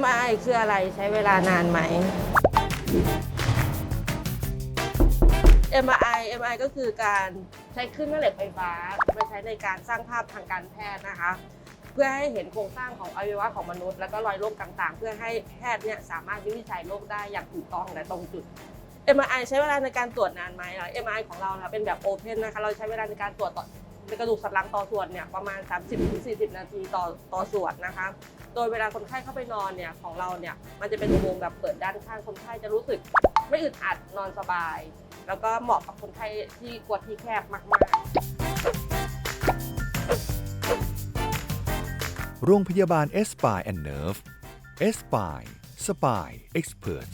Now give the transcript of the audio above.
MRI คืออะไรใช้เวลานานไหม MRI MRI ก็คือการใช้คลื่นแม่เหล็กไฟฟ้ามาใช้ในการสร้างภาพทางการแพทย์นะคะ เพื่อให้เห็นโครงสร้างของอวัยวะของมนุษย์ แล้วก็รอยโรคต่างๆ เพื่อให้แพทย์เนี่ยสามารถวินิจฉัยโรคได้อย่างถูกต้องและตรงจุด MRI ใช้เวลาในการตรวจนานไหมล่ะ MRI ของเรานะเป็นแบบโอเพนนะคะเราใช้เวลาในการตรวจต่อในกระดูกสันหลังต่อส่วนเนี่ยประมาณ 30-40 นาทีต่อต่อส่วนนะคะ โดยเวลาคนไข้เข้าไปนอนเนี่ยของเราเนี่ยมันจะเป็นอุโมงค์แบบเปิดด้านข้างคนไข้จะรู้สึก ไม่อึดอัดนอนสบาย แล้วก็เหมาะกับคนไข้ที่กลัวที่แคบมากๆ โรงพยาบาล e s p i and Nerve e s p i Spine Expert